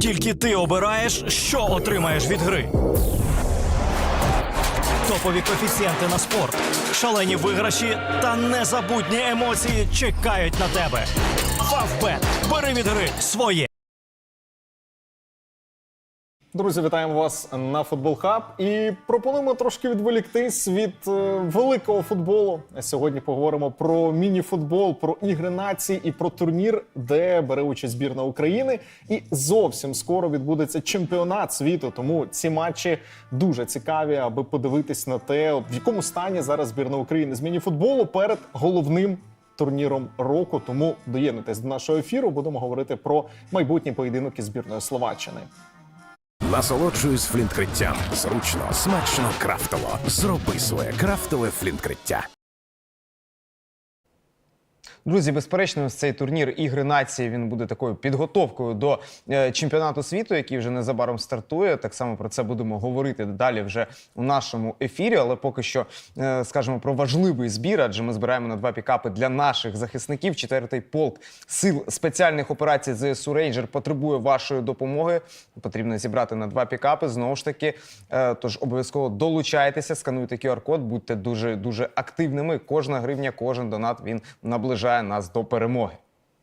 Тільки ти обираєш, що отримаєш від гри. Топові коефіцієнти на спорт, шалені виграші та незабутні емоції чекають на тебе. Фавбет. Бери від гри своє. Друзі, вітаємо вас на Футбол Хаб і пропонуємо трошки відволіктись від е, великого футболу. Сьогодні поговоримо про міні-футбол, про ігри націй і про турнір, де бере участь збірна України. І зовсім скоро відбудеться чемпіонат світу. Тому ці матчі дуже цікаві, аби подивитись на те, в якому стані зараз збірна України з міні-футболу перед головним. Турніром року тому доєднуйтесь до нашого ефіру. Будемо говорити про майбутній поєдинок із збірною Словаччини. Насолоджуюсь флінткриттям. Зручно, смачно, крафтово. Зроби своє крафтове флінткриття. Друзі, безперечно, цей турнір ігри нації він буде такою підготовкою до е, чемпіонату світу, який вже незабаром стартує. Так само про це будемо говорити далі вже у нашому ефірі. Але поки що е, скажемо про важливий збір, адже ми збираємо на два пікапи для наших захисників. Четвертий полк сил спеціальних операцій ЗСУ Рейнджер потребує вашої допомоги. Потрібно зібрати на два пікапи. Знову ж таки, е, тож обов'язково долучайтеся, скануйте QR-код, будьте дуже дуже активними. Кожна гривня, кожен донат він наближає нас до перемоги.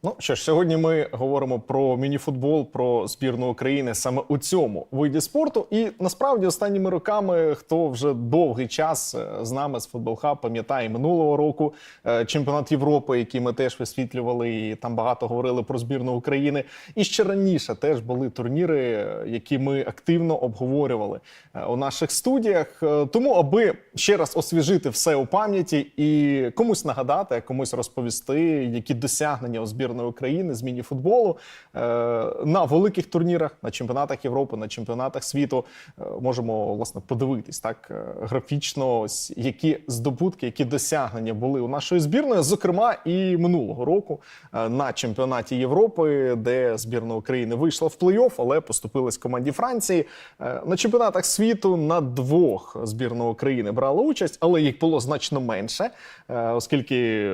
Ну що ж, сьогодні ми говоримо про мініфутбол, про збірну України саме у цьому виді спорту. І насправді останніми роками, хто вже довгий час е, з нами з Футбол Хаб пам'ятає минулого року е, чемпіонат Європи, який ми теж висвітлювали, і там багато говорили про збірну України. І ще раніше теж були турніри, е, які ми активно обговорювали у наших студіях. Тому, аби ще раз освіжити все у пам'яті і комусь нагадати, комусь розповісти, які досягнення у збірної України з міні-футболу е, на великих турнірах, на чемпіонатах Європи, на чемпіонатах світу е, можемо власне подивитись так е, графічно, ось які здобутки, які досягнення були у нашої збірної, зокрема і минулого року на чемпіонаті Європи, де збірна України вийшла в плей-офф, але поступилась команді Франції. На чемпіонатах світу на двох збірна України брала участь, але їх було значно менше, оскільки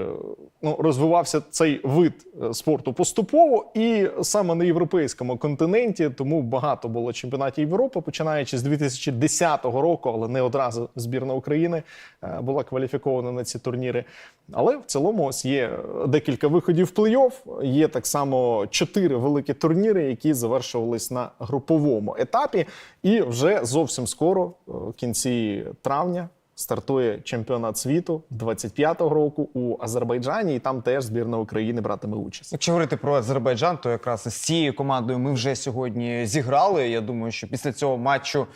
ну, розвивався цей вид спорту поступово, і саме на європейському континенті тому багато було чемпіонатів Європи, починаючи з 2010 року, але не одразу збірна України е, була кваліфікована на ці турніри. Але в цілому ось є декілька виходів плей-офф. Є так само чотири великі турніри, які завершувались на груповому етапі. І вже зовсім скоро, е, в кінці травня, стартує чемпіонат світу 25-го року у Азербайджані, і там теж збірна України братиме участь. Якщо говорити про Азербайджан, то якраз з цією командою ми вже сьогодні зіграли. Я думаю, що після цього матчу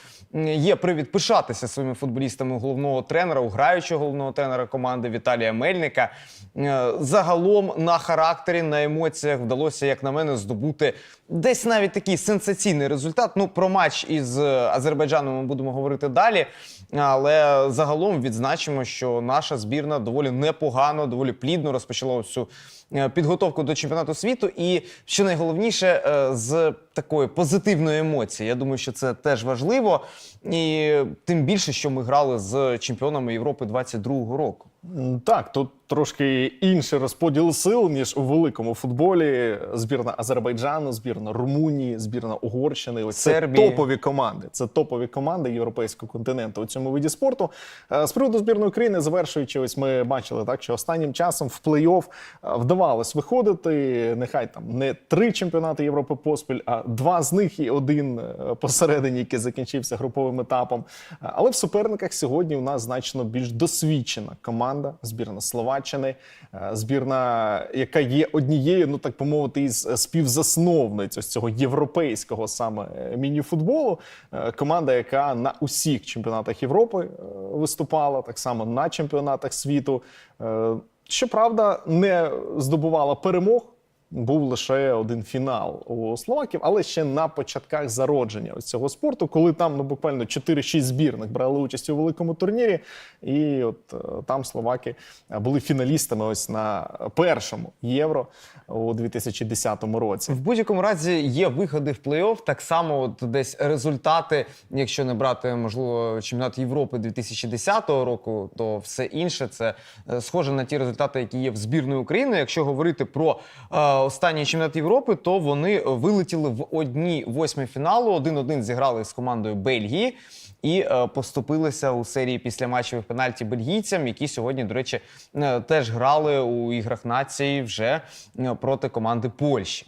є привід пишатися своїми футболістами головного тренера, граючого головного тренера команди Віталія Мельника. Е, Загалом на характері, на емоціях вдалося, як на мене, здобути десь навіть такий сенсаційний результат. Ну, про матч із е, Азербайджаном ми будемо говорити далі. Але загалом відзначимо, що наша збірна доволі непогано, доволі плідно розпочала цю е, підготовку до чемпіонату світу. І що найголовніше, е, з такої позитивної емоції. Я думаю, що це теж важливо. І тим більше, що ми грали з чемпіонами Європи 22-го року. Так, тут трошки інший розподіл сил, ніж у великому футболі. Збірна Азербайджану, збірна Румунії, збірна Угорщини. Ось це топові команди. Це топові команди європейського континенту у цьому виді спорту. Е, З приводу збірної України, завершуючи, ось ми бачили так, що останнім часом в плей-офф е, вдавалось виходити. Нехай там не три чемпіонати Європи поспіль, а два з них і один е, посередині, який закінчився груповим етапом. Але в суперниках сьогодні у нас значно більш досвідчена команда, збірна Словаччини, е, збірна, яка є однією, ну так би мовити, із е, співзасновниць ось цього європейського саме е, міні-футболу. Команда, яка на усіх чемпіонатах Європи виступала, так само на чемпіонатах світу. Щоправда, не здобувала перемог. Був лише один фінал у словаків, але ще на початках зародження ось цього спорту, коли там ну буквально 4-6 збірних брали участь у великому турнірі, і от е, там словаки е, були фіналістами ось на першому євро у 2010 році. В будь-якому разі є виходи в плей-офф. Так само, от десь результати, якщо не брати можливо чемпіонат Європи 2010 року, то все інше це е, схоже на ті результати, які є в збірної України. Якщо говорити про останній чемпіонат Європи, то вони вилетіли в одній восьмій фіналу. 1-1 зіграли з командою Бельгії і е, поступилися у серії після матчевих пенальті бельгійцям, які сьогодні, до речі, е, теж грали у іграх нації вже е, проти команди Польщі.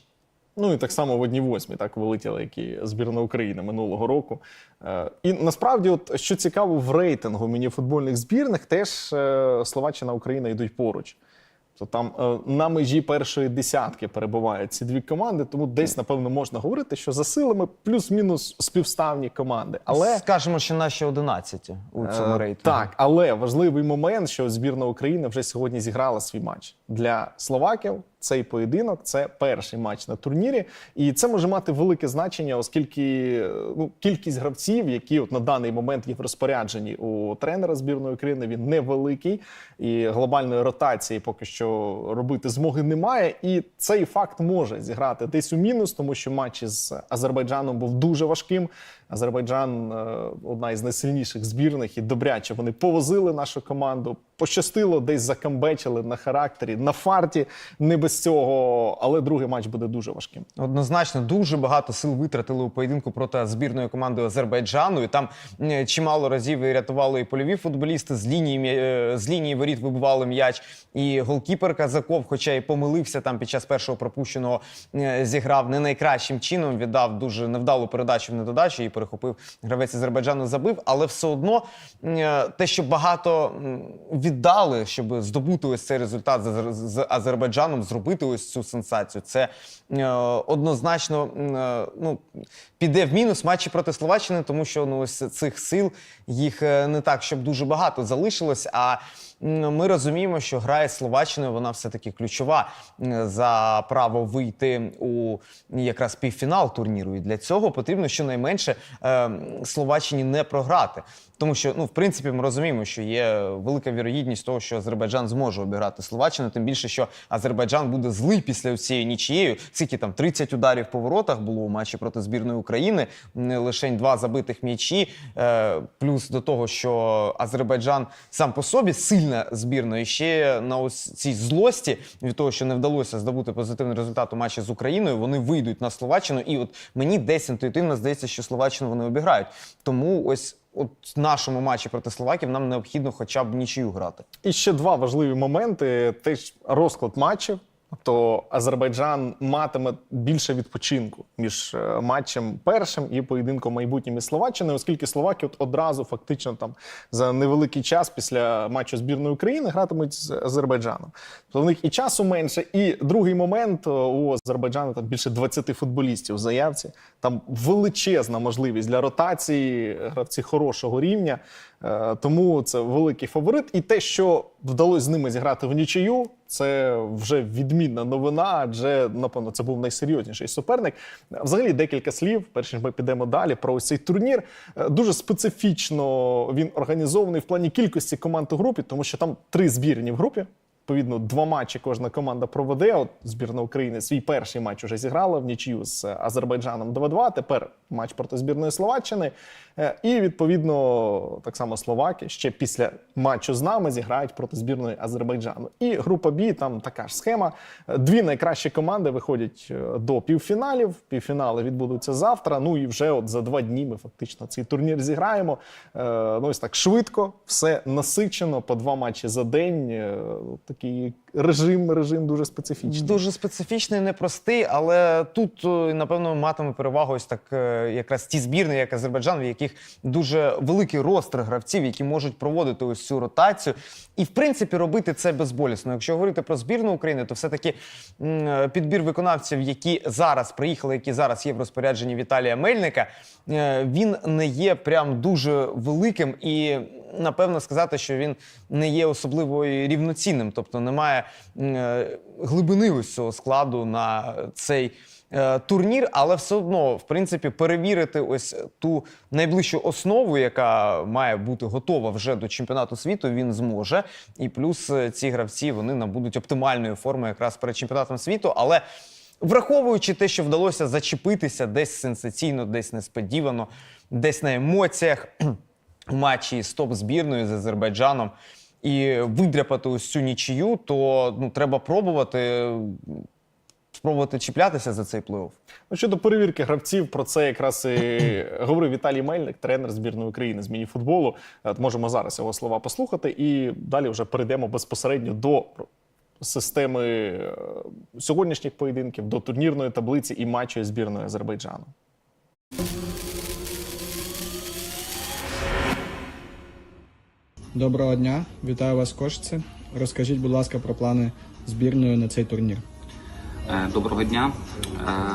Ну і так само в одній восьмі так вилетіла, як і збірна України минулого року. Е, І насправді, от що цікаво, в рейтингу мініфутбольних збірних теж е, Словаччина Україна йдуть поруч. То там е, на межі першої десятки перебувають ці дві команди, тому десь, напевно, можна говорити, що за силами плюс-мінус співставні команди. Але скажемо, що наші 11 у цьому Е, рейтингу. Так, але важливий момент, що збірна України вже сьогодні зіграла свій матч для словаків. Цей поєдинок це перший матч на турнірі, і це може мати велике значення, оскільки ну, кількість гравців, які от на даний момент є в розпорядженні у тренера збірної України, він невеликий, і глобальної ротації поки що робити змоги немає. І цей факт може зіграти десь у мінус, тому що матч із Азербайджаном був дуже важким. Азербайджан е, одна із найсильніших збірних, і добряче вони повозили нашу команду. Пощастило, десь закамбечили на характері, на фарті, не без цього. Але другий матч буде дуже важким. Однозначно, дуже багато сил витратили у поєдинку проти збірної команди Азербайджану. І там чимало разів і рятували і польові футболісти з лінії е, з лінії воріт вибивали м'яч. І голкіпер Казаков, хоча і помилився там під час першого пропущеного, е, зіграв не найкращим чином. Віддав дуже невдалу передачу в недодачу і перехопив гравець Азербайджану. Забив, але все одно е, те, що багато віддали, щоб здобути ось цей результат з, Азербайджаном, зробити ось цю сенсацію. Це е, однозначно е, ну, піде в мінус матчі проти Словаччини, тому що ну, ось цих сил їх не так, щоб дуже багато залишилось. А ми розуміємо, що грає з Словаччиною, вона все-таки ключова за право вийти у якраз півфінал турніру. І для цього потрібно щонайменше е, Словаччині не програти. Тому що, ну, в принципі, ми розуміємо, що є велика вірогідність того, що Азербайджан зможе обіграти Словаччину, тим більше, що Азербайджан буде злий після цієї нічією. Скільки там 30 ударів по воротах було у матчі проти збірної України, не лишень два забитих м'ячі. Е, плюс до того, що Азербайджан сам по собі сильна збірна, і ще на ось цій злості від того, що не вдалося здобути позитивний результат у матчі з Україною, вони вийдуть на Словаччину. І от мені десь інтуїтивно здається, що Словаччину вони обіграють. Тому ось. От нашому матчі проти словаків нам необхідно хоча б нічию грати. І ще два важливі моменти: теж розклад матчів. То Азербайджан матиме більше відпочинку між е, матчем першим і поєдинком майбутнім із Словаччиною, оскільки словаки одразу фактично там за невеликий час після матчу збірної України гратимуть з Азербайджаном. То в них і часу менше. І другий момент е, у Азербайджану там більше 20 футболістів в заявці. Там величезна можливість для ротації, гравці хорошого рівня. Е, Тому це великий фаворит. І те, що вдалося з ними зіграти в нічию, це вже відмінна новина, адже напевно це був найсерйозніший суперник. Взагалі, декілька слів, перш ніж ми підемо далі про цей турнір. Е, Дуже специфічно він організований в плані кількості команд у групі, тому що там три збірні в групі. Відповідно, два матчі кожна команда проведе. От збірна України свій перший матч уже зіграла в нічию з Азербайджаном 2-2. Тепер матч проти збірної Словаччини. Е, І відповідно так само словаки ще після матчу з нами зіграють проти збірної Азербайджану. І група Бі там така ж схема. Е, Дві найкращі команди виходять е, до півфіналів. Півфінали відбудуться завтра. Ну і вже от за два дні ми фактично цей турнір зіграємо. Ну ось так швидко, все насичено, по два матчі за день. Такий режим, режим дуже специфічний. Дуже специфічний, непростий, але тут напевно матиме перевагу ось так якраз ті збірні, як Азербайджан, в яких дуже великий ростр гравців, які можуть проводити ось цю ротацію, і в принципі робити це безболісно. Якщо говорити про збірну України, то все таки підбір виконавців, які зараз приїхали, які зараз є в розпорядженні Віталія Мельника, е, він не є прям дуже великим і. Напевно, сказати, що він не є особливо рівноцінним, тобто немає е, глибини ось цього складу на цей е, турнір, але все одно, в принципі, перевірити ось ту найближчу основу, яка має бути готова вже до чемпіонату світу, він зможе. І плюс е, ці гравці вони набудуть оптимальної форми якраз перед чемпіонатом світу, але. Враховуючи те, що вдалося зачепитися десь сенсаційно, десь несподівано, десь на емоціях у матчі з топ-збірною з Азербайджаном і видряпати ось цю нічию, то ну, треба пробувати. Спробувати чіплятися за цей плей-офф. Ну, щодо перевірки гравців, про це якраз і говорив Віталій Мельник, тренер збірної України з мініфутболу. От Можемо зараз його слова послухати, і далі вже перейдемо безпосередньо до системи е, сьогоднішніх поєдинків, до турнірної таблиці і матчу із збірною Азербайджану. Доброго дня, вітаю вас в Кошиці. Розкажіть, будь ласка, про плани збірної на цей турнір. Е, Доброго дня.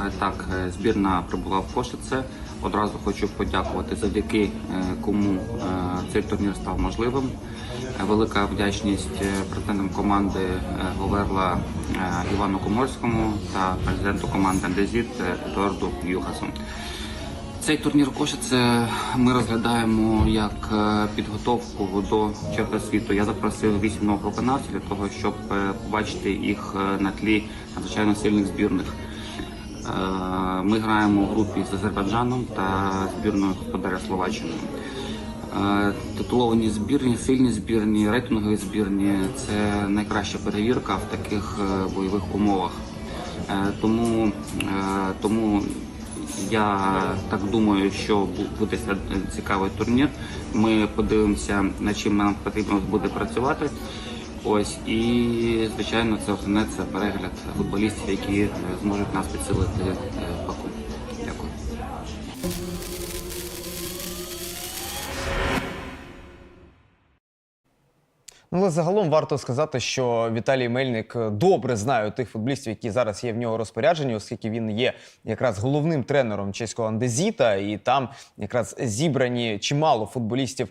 Е, Так, е, збірна прибула в Кошице. Одразу хочу подякувати завдяки кому цей турнір став можливим. Велика вдячність президентам команди Говерла Івану Коморському та президенту команди Андезіт Едуарду Юхасу. Цей турнір Кошице ми розглядаємо як е, підготовку до чемпіонату світу. Я запросив вісім нових виконавців для того, щоб е, побачити їх е, на тлі надзвичайно сильних збірних. Ми граємо в групі з Азербайджаном та збірною господаря Словаччини. Титуловані збірні, сильні збірні, рейтингові збірні це найкраща перевірка в таких бойових умовах. Тому, тому я так думаю, що буде цікавий турнір. Ми подивимося, над чим нам потрібно буде працювати. Ось і звичайно, це основне це перегляд футболістів, які е, зможуть нас підсилити але загалом варто сказати, що Віталій Мельник е, добре знає тих футболістів, які зараз є в нього розпорядженні, оскільки він є якраз головним тренером чеського Андезіта, і там якраз зібрані чимало футболістів,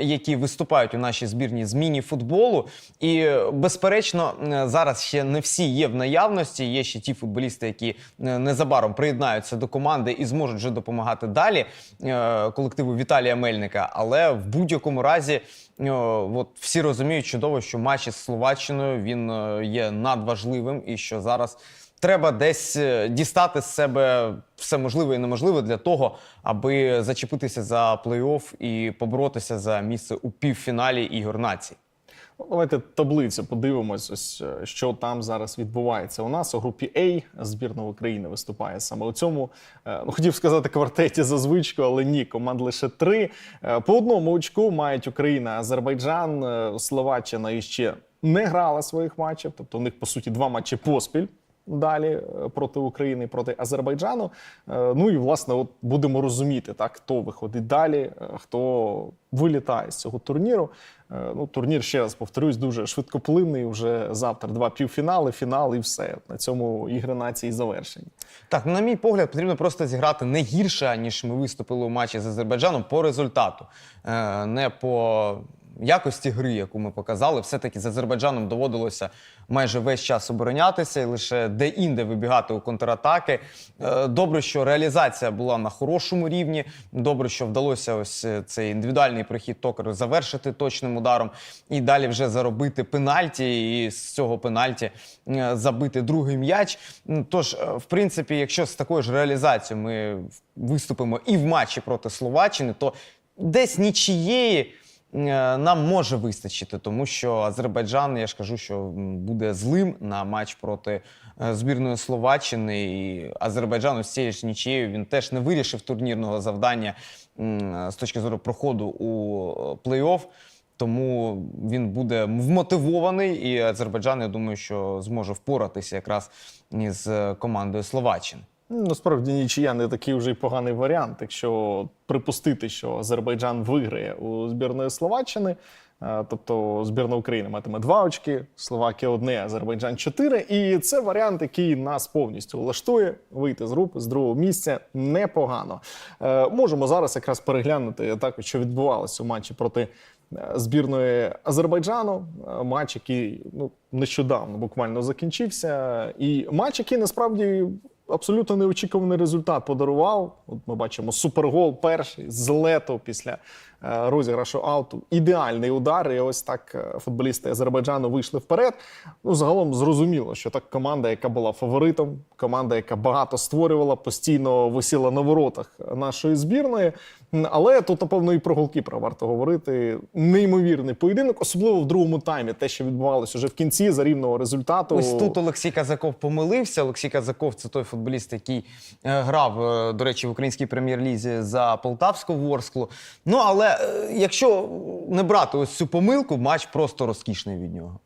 які виступають у нашій з міні-футболу. І е, безперечно, зараз ще не всі є в наявності. Є ще ті футболісти, які незабаром приєднаються до команди і зможуть вже допомагати далі е, колективу Віталія Мельника. Але в будь-якому разі. Е, От всі розуміють чудово, що матч із Словаччиною він е, є надважливим, і що зараз треба десь е, дістати з себе все можливе і неможливе для того, аби зачепитися за плей-офф і поборотися за місце у півфіналі ігор націй. Ну, Давайте таблицю подивимось, ось е, що там зараз відбувається. У нас у групі А збірна України виступає саме у цьому. е, Ну, хотів сказати квартеті за звичку, але ні, команд лише три. Е, По одному очку мають Україна, Азербайджан, Словаччина і ще не грала своїх матчів. Тобто у них по суті два матчі поспіль. Далі е, проти України, проти Азербайджану. Е, Ну і власне, от будемо розуміти, так хто виходить далі, е, хто вилітає з цього турніру. Ну, турнір ще раз повторюсь, дуже швидкоплинний. Вже завтра два півфінали, фінал і все. На цьому ігри нації завершені. Так, ну, на мій погляд, потрібно просто зіграти не гірше, ніж ми виступили у матчі з Азербайджаном по результату, не по якості гри, яку ми показали. Все-таки з Азербайджаном доводилося майже весь час оборонятися і лише де-інде вибігати у контратаки. Е, Добре, що реалізація була на хорошому рівні. Добре, що вдалося ось е, цей індивідуальний прохід токару завершити точним ударом і далі вже заробити пенальті, і з цього пенальті е, забити другий м'яч. Тож, в принципі, якщо з такою ж реалізацією ми виступимо і в матчі проти Словаччини, то десь нічиєї нам може вистачити, тому що Азербайджан, я ж кажу, що буде злим на матч проти е, збірної Словаччини. І Азербайджан ось цією ж нічією він теж не вирішив турнірного завдання з точки зору проходу у е, плей-офф. Тому він буде вмотивований, і Азербайджан, я думаю, що зможе впоратися якраз із е, командою Словаччини. Ну, Насправді нічия не такий вже й поганий варіант. Якщо припустити, що Азербайджан виграє у збірної Словаччини, е, тобто збірна України матиме два очки, Словакія одне, Азербайджан чотири. І це варіант, який нас повністю влаштує. Вийти з групи з другого місця непогано. Е, Можемо зараз якраз переглянути також, що відбувалося у матчі проти. е, Збірної Азербайджану матч, який ну нещодавно буквально закінчився, і матч, який насправді абсолютно неочікуваний результат подарував. От ми бачимо супергол перший з лету після е, розіграшу ауту. Ідеальний удар. І ось так е, футболісти Азербайджану вийшли вперед. Ну, загалом зрозуміло, що так команда, яка була фаворитом, команда, яка багато створювала, постійно висіла на воротах нашої збірної. Але тут, напевно, і про голкіпера варто говорити. Неймовірний поєдинок, особливо в другому таймі, те, що відбувалося вже в кінці за рівного результату. Ось тут Олексій Казаков помилився. Олексій Казаков це той футболіст, який е, грав, е, до речі, в українській прем'єр-лізі за Полтавську Ворсклу. Ну але е, якщо не брати ось цю помилку, матч просто розкішний від нього.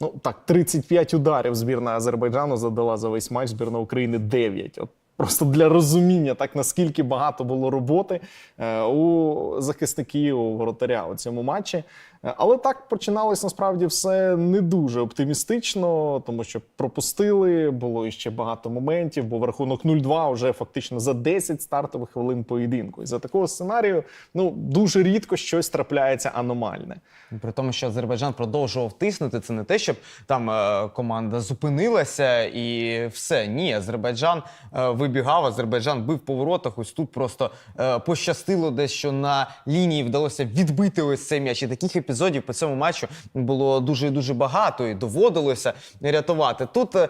Ну так, 35 ударів збірна Азербайджану задала за весь матч, збірна України 9. От просто для розуміння, так наскільки багато було роботи е, у захисників, у воротаря у цьому матчі. Е, Але так починалось насправді все не дуже оптимістично, тому що пропустили, було іще багато моментів, бо в рахунок 0-2 вже фактично за 10 стартових хвилин поєдинку. І за такого сценарію ну дуже рідко щось трапляється аномальне. При тому, що Азербайджан продовжував тиснути, це не те, щоб там е, команда зупинилася і все. Ні, Азербайджан е, вибігав, Азербайджан бив по воротах. Ось тут просто е, пощастило десь, що на лінії вдалося відбити ось цей м'яч. І таких епізодів по цьому матчу було дуже і дуже багато, і доводилося рятувати. Тут е,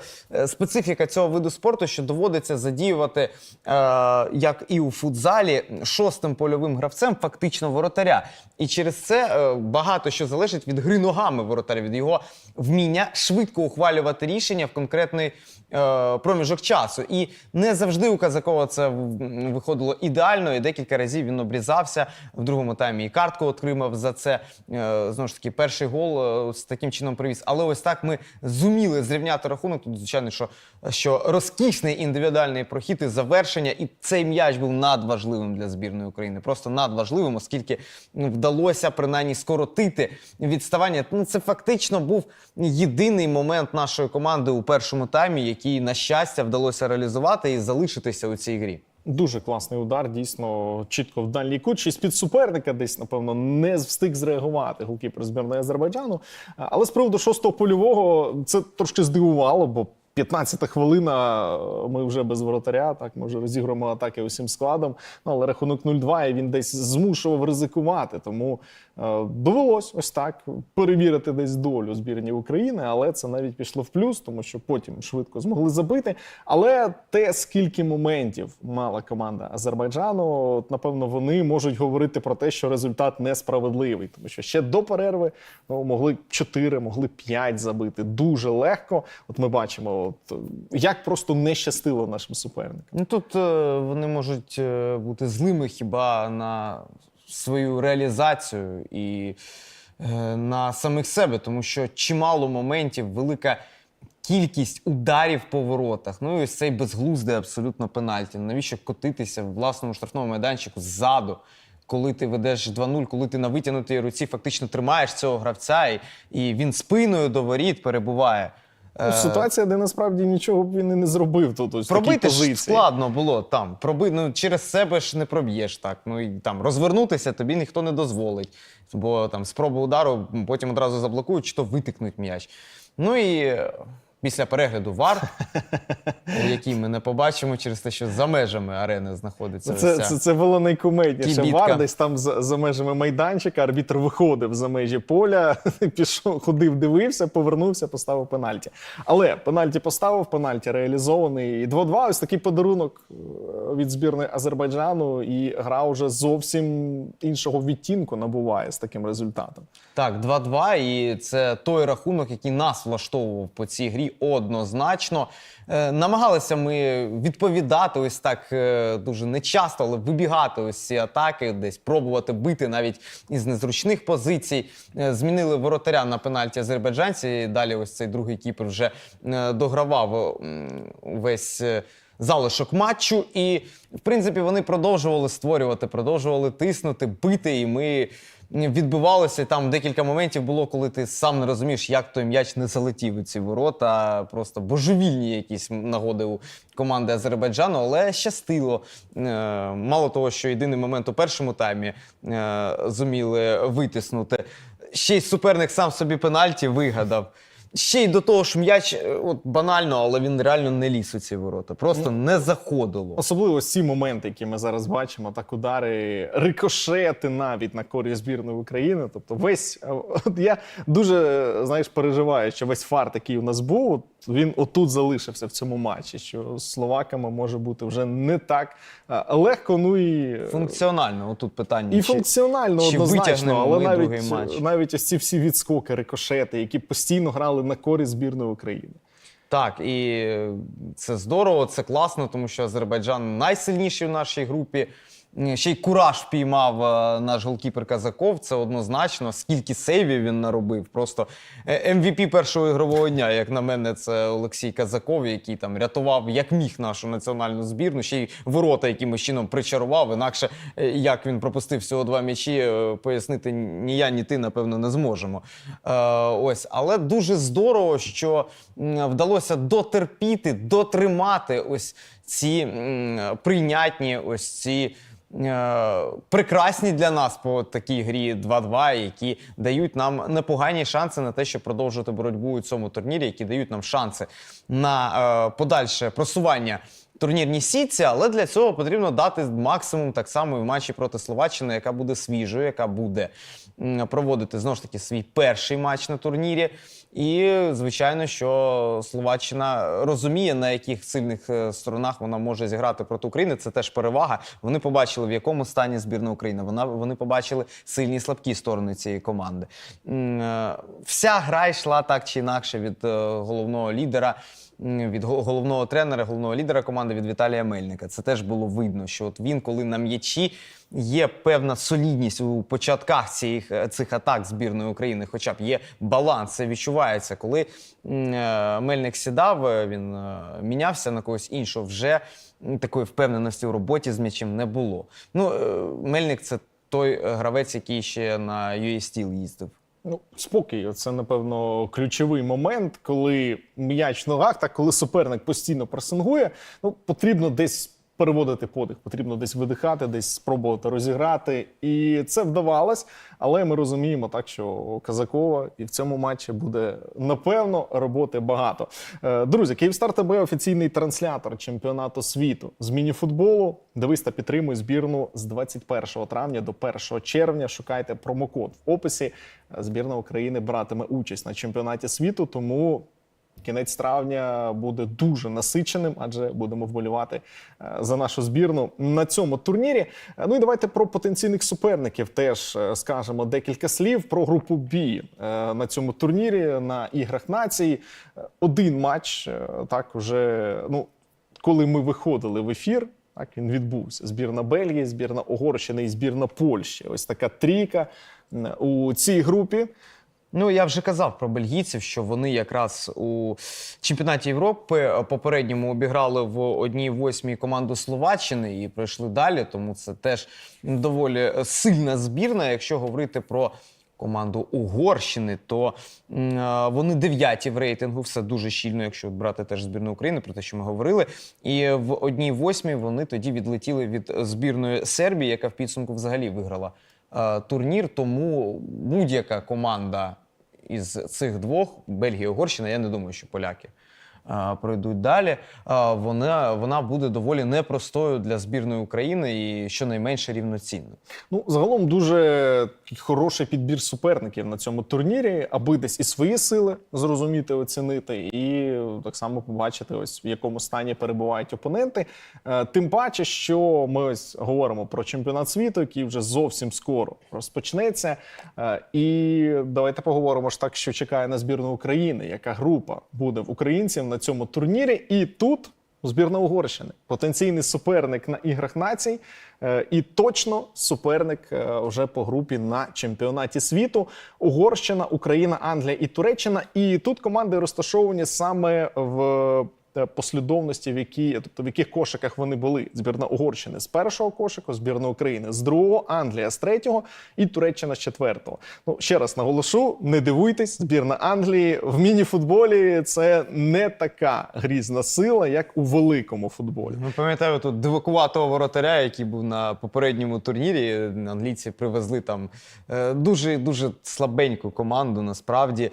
специфіка цього виду спорту, що доводиться задіювати, е, як і у футзалі, шостим польовим гравцем, фактично воротаря. І через це е, багато що залежить від гри ногами воротаря, від його вміння швидко ухвалювати рішення в конкретний проміжок часу. І не завжди у Казакова це виходило ідеально, і декілька разів він обрізався в другому таймі. І картку отримав за це. Е, знову ж таки, перший гол е, з таким чином привіз. Але ось так ми зуміли зрівняти рахунок. Тут, звичайно, що, що розкішний індивідуальний прохід і завершення, і цей м'яч був надважливим для збірної України. Просто надважливим, оскільки ну, вдалося принаймні скоротити відставання. Ну, це фактично був єдиний момент нашої команди у першому таймі, який, на щастя, вдалося реалізувати і залишитися у цій грі. Дуже класний удар, дійсно чітко в дальній кут. З-під суперника десь, напевно, не встиг зреагувати голкіпер збірної Азербайджану. Але з приводу шостого польового це трошки здивувало, бо 15-та хвилина ми вже без воротаря. Так ми вже розігруємо атаки усім складом. Ну але рахунок 0-2, і він десь змушував ризикувати. Тому е, довелось ось так перевірити десь долю збірні України. Але це навіть пішло в плюс, тому що потім швидко змогли забити. Але те, скільки моментів мала команда Азербайджану, напевно, вони можуть говорити про те, що результат несправедливий, тому що ще до перерви ну, могли 4, могли 5 забити дуже легко. От ми бачимо, от, як просто не щастило нашим суперникам. Ну тут е, вони можуть е, бути злими хіба на свою реалізацію і е, на самих себе, тому що чимало моментів, велика кількість ударів по воротах. Ну і ось цей безглуздий абсолютно пенальті. Навіщо котитися в власному штрафному майданчику ззаду? Коли ти ведеш 2-0, коли ти на витягнутій руці фактично тримаєш цього гравця, і, і він спиною до воріт перебуває. Ну, ситуація, де насправді нічого б він і не зробив тут. Ось Пробити ж складно було там. Проби... Ну, через себе ж не проб'єш так. Ну і там розвернутися тобі ніхто не дозволить. Бо там спроба удару потім одразу заблокують, чи то витикнуть м'яч. Ну і е, після перегляду ВАР, який ми не побачимо через те, що за межами арени знаходиться. Це, це, це було найкумедніше. Кібітка. Вар десь там за, за межами майданчика, арбітр виходив за межі поля, пішов, ходив, дивився, повернувся, поставив пенальті. Але пенальті поставив, пенальті реалізований. І 2-2 ось такий подарунок е, від збірної Азербайджану, і гра вже зовсім іншого відтінку набуває з таким результатом. Так, 2-2, і це той рахунок, який нас влаштовував по цій грі однозначно. Е, намагалися ми відповідати ось так е, дуже нечасто, але вибігати ось ці атаки, десь пробувати бити навіть із незручних позицій. Е, змінили воротаря на пенальті азербайджанці. І далі ось цей другий кіпер вже догравав весь. залишок матчу, і в принципі вони продовжували створювати, продовжували тиснути, бити. І ми відбивалися. І Там декілька моментів було, коли ти сам не розумієш, як той м'яч не залетів у ці ворота. Просто божевільні якісь нагоди у команди Азербайджану, але щастило. Е, Мало того, що єдиний момент у першому таймі е, зуміли витиснути. Ще й суперник сам собі пенальті вигадав. Ще й до того ж м'яч, е, от банально, але він реально не ліз у ці ворота. Просто не заходило. Особливо ось ці моменти, які ми зараз бачимо, так удари, рикошети навіть на користь збірної України. Тобто, весь е, от я дуже знаєш переживаю, що весь фарт, який у нас був, він отут залишився в цьому матчі, що з словаками може бути вже не так е, легко. Ну і Функціонально, отут питання. і чи- функціонально чи однозначно, але навіть, матч? навіть ось ці всі відскоки, рикошети, які постійно грали на користь збірної України. Так, і це здорово, це класно, тому що Азербайджан найсильніший в нашій групі. Ще й кураж впіймав е, наш голкіпер Казаков. Це однозначно. Скільки сейвів він наробив. Просто е, MVP першого ігрового дня, як на мене, це Олексій Казаков, який там рятував як міг нашу національну збірну. Ще й ворота якимось чином причарував. Інакше е, як він пропустив всього два м'ячі, пояснити ні я, ні ти, напевно, не зможемо. Ось, але дуже здорово, що вдалося дотерпіти, дотримати ось ці прийнятні, ось ці. е, Прекрасні для нас по такій грі 2-2, які дають нам непогані шанси на те, щоб продовжити боротьбу у цьому турнірі, які дають нам шанси на е, подальше просування турнірній сітці. Але для цього потрібно дати максимум так само і в матчі проти Словаччини, яка буде свіжою, яка буде проводити знову ж таки свій перший матч на турнірі. І звичайно, що Словаччина розуміє, на яких сильних е, сторонах вона може зіграти проти України. Це теж перевага. Вони побачили, в якому стані збірна України. Вона вони побачили сильні і слабкі сторони цієї команди. Е, Вся гра йшла так чи інакше від е, головного лідера. Від головного тренера, головного лідера команди від Віталія Мельника. Це теж було видно, що от він, коли на м'ячі, є певна солідність у початках цих, е, цих атак збірної України, хоча б є баланс, це відчувається. Коли е, Мельник сідав, е, він мінявся на когось іншого, вже такої впевненості у роботі з м'ячем не було. Ну, Мельник це той гравець, який ще на UA Steel їздив. Ну, спокій, це напевно ключовий момент, коли м'яч в ногах, так коли суперник постійно пресингує, ну потрібно десь переводити подих, потрібно десь видихати, десь спробувати розіграти. І це вдавалось. Але ми розуміємо так, що Казакова і в цьому матчі буде напевно роботи багато. Е, Друзі, Київстар ТБ офіційний транслятор чемпіонату світу з мініфутболу. Дивись та підтримуй збірну з 21 травня до 1 червня. Шукайте промокод в описі. Збірна України братиме участь на чемпіонаті світу, тому. Кінець травня буде дуже насиченим, адже будемо вболівати е, за нашу збірну на цьому турнірі. Е, Ну і давайте про потенційних суперників теж е, скажемо декілька слів про групу Бі на цьому турнірі на іграх націй. Е, Один матч так уже ну коли ми виходили в ефір. Так він відбувся. Збірна Бельгії, збірна Угорщини і збірна Польщі. Ось така трійка у цій групі. Ну, я вже казав про бельгійців, що вони якраз у чемпіонаті Європи е, попередньому обіграли в одній восьмій команду Словаччини і пройшли далі. Тому це теж доволі сильна збірна. Якщо говорити про команду Угорщини, то е, вони дев'яті в рейтингу. Все дуже щільно, якщо брати теж збірну України, про те, що ми говорили. І в одній восьмій вони тоді відлетіли від збірної Сербії, яка в підсумку взагалі виграла турнір. Тому будь-яка команда із цих двох Бельгія Угорщина, я не думаю, що поляки. Пройдуть далі, вона, вона буде доволі непростою для збірної України і щонайменше рівноцінною. Ну, загалом дуже хороший підбір суперників на цьому турнірі, аби десь і свої сили зрозуміти, оцінити, і так само побачити, ось в якому стані перебувають опоненти. Е, Тим паче, що ми ось говоримо про чемпіонат світу, який вже зовсім скоро розпочнеться. Е, І давайте поговоримо ж так, що чекає на збірну України, яка група буде в українців на цьому турнірі. І тут збірна Угорщини, потенційний суперник на іграх націй, е, і точно суперник е, вже по групі на чемпіонаті світу. Угорщина, Україна, Англія і Туреччина. І тут команди розташовані саме в. Е, Послідовності, в які, тобто в яких кошиках вони були. Збірна Угорщини з першого кошику, збірна України з другого, Англія з третього і Туреччина з четвертого. Ну ще раз наголошу: не дивуйтесь, збірна Англії в міні-футболі це не така грізна сила, як у великому футболі. Ми пам'ятаю тут дивакуватого воротаря, який був на попередньому турнірі. Англійці привезли там е, дуже дуже слабеньку команду насправді.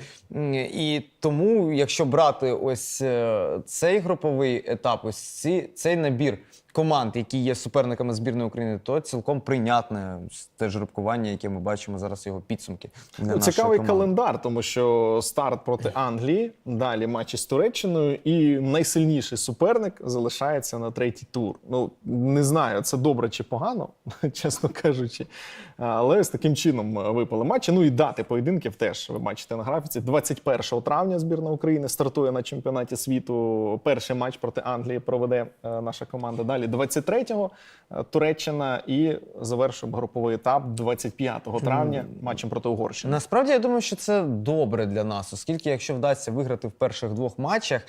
І тому, якщо брати ось е, цей груповий етап, ось ці, цей набір команд, які є суперниками збірної України, то цілком прийнятне те жеребкування, яке ми бачимо зараз його підсумки. для Ну, Цікавий команди. календар, тому що старт проти Англії, далі матчі з Туреччиною, і найсильніший суперник залишається на третій тур. Ну не знаю, це добре чи погано, чесно кажучи. Але з таким чином випали матчі. Ну і дати поєдинків теж ви бачите на графіці. 21 травня збірна України стартує на чемпіонаті світу. Перший матч проти Англії проведе е, наша команда. Далі 23-го е, Туреччина і завершуємо груповий етап 25 травня матчем проти Угорщини. Насправді я думаю, що це добре для нас, оскільки якщо вдасться виграти в перших двох матчах,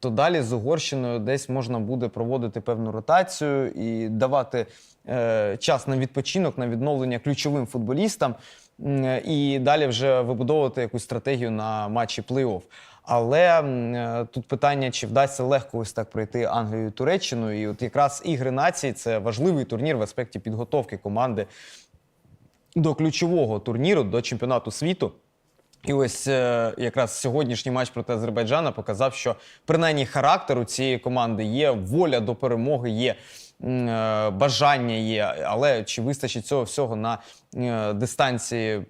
то далі з Угорщиною десь можна буде проводити певну ротацію і давати е, час на відпочинок, на відновлення ключовим футболістам, і далі вже вибудовувати якусь стратегію на матчі плей-офф. Але е, тут питання, чи вдасться легко ось так пройти Англію і Туреччину. І от якраз ігри націй це важливий турнір в аспекті підготовки команди до ключового турніру, до чемпіонату світу. І ось е, якраз сьогоднішній матч проти Азербайджана показав, що принаймні характер у цієї команди є, воля до перемоги є, бажання є. Але чи вистачить цього всього на е, дистанції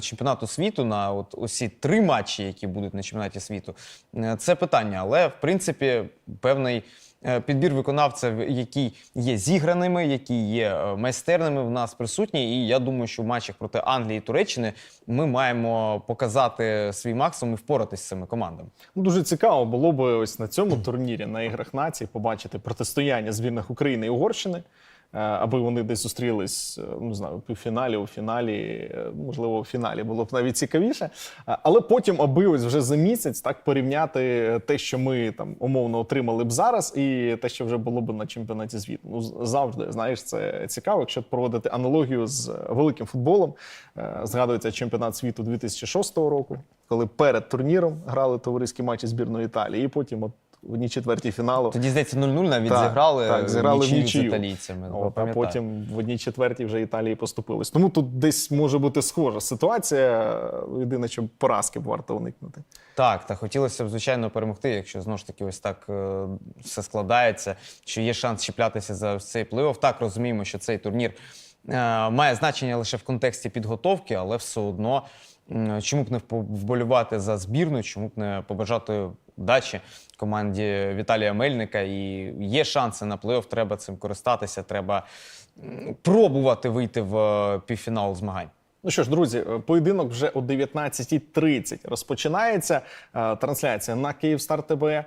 чемпіонату світу, на от усі три матчі, які будуть на чемпіонаті світу? Е, Це питання. Але в принципі певний. Е, Підбір виконавців, які є зіграними, які є е, майстерними, в нас присутні. І я думаю, що в матчах проти Англії і Туреччини ми маємо показати свій максимум і впоратись з цими командами. Ну, Дуже цікаво було би ось на цьому турнірі на іграх націй побачити протистояння збірних України і Угорщини, аби вони десь зустрілись, е, ну, не знаю, у півфіналі, у фіналі, е, можливо, у фіналі було б навіть цікавіше. Е, Але потім, аби ось вже за місяць так порівняти те, що ми там умовно отримали б зараз, і те, що вже було б на чемпіонаті світу. Ну завжди знаєш, це цікаво, якщо проводити аналогію з великим футболом. Е, Згадується чемпіонат світу 2006 року, коли перед турніром грали товариські матчі збірної Італії, і потім от в одній четвертій фіналу. Тоді, здається, 0-0 навіть Так, зіграли, так, зіграли в нічию з італійцями. От, а потім в одній четвертій вже Італії поступились. Тому тут десь може бути схожа ситуація. Єдине, що поразки б варто уникнути. Так, та хотілося б, звичайно, перемогти, якщо знову ж таки ось так е, все складається, що є шанс чіплятися за цей плей-офф. Так розуміємо, що цей турнір е, має значення лише в контексті підготовки, але все одно чому б не вболівати за збірну, чому б не побажати вдачі команді Віталія Мельника. І є шанси на плей-офф, треба цим користатися, треба пробувати вийти в е, півфінал змагань. Ну що ж, друзі, е, поєдинок вже о 19.30 розпочинається. Е, Трансляція на Київстар ТБ.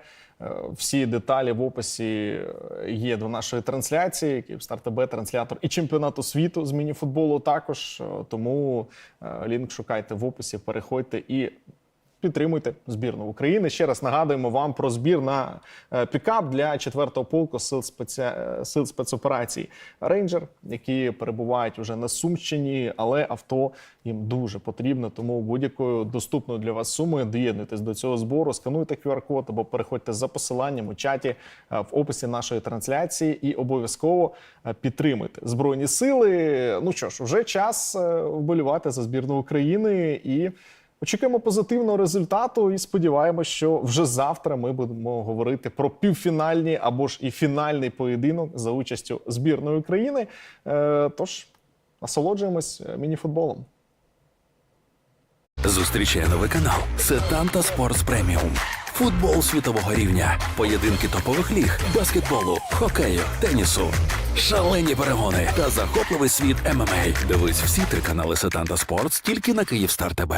Всі деталі в описі є до нашої трансляції. Київстар ТБ, транслятор і чемпіонату світу з мініфутболу також. Тому лінк шукайте в описі, переходьте і Підтримуйте збірну України. Ще раз нагадуємо вам про збір на е, пікап для 4-го полку сил, спеці... е, сил спецоперацій Рейнджер, які перебувають уже на Сумщині, але авто їм дуже потрібно. Тому будь-якою доступною для вас сумою доєднуйтесь до цього збору, скануйте QR-код або переходьте за посиланням у чаті е, в описі нашої трансляції і обов'язково підтримуйте збройні сили. Ну що ж, вже час вболівати за збірну України і. Очікуємо позитивного результату і сподіваємося, що вже завтра ми будемо говорити про півфінальні або ж і фінальний поєдинок за участю збірної України. Е, Тож насолоджуємось е, мініфутболом. Зустрічай новий канал Сетанта Спортс Преміум. Футбол світового рівня, поєдинки топових ліг, баскетболу, хокею, тенісу, шалені перегони та захопливий світ ММА. Дивись всі три канали Сетанта Спортс тільки на Київстар ТБ.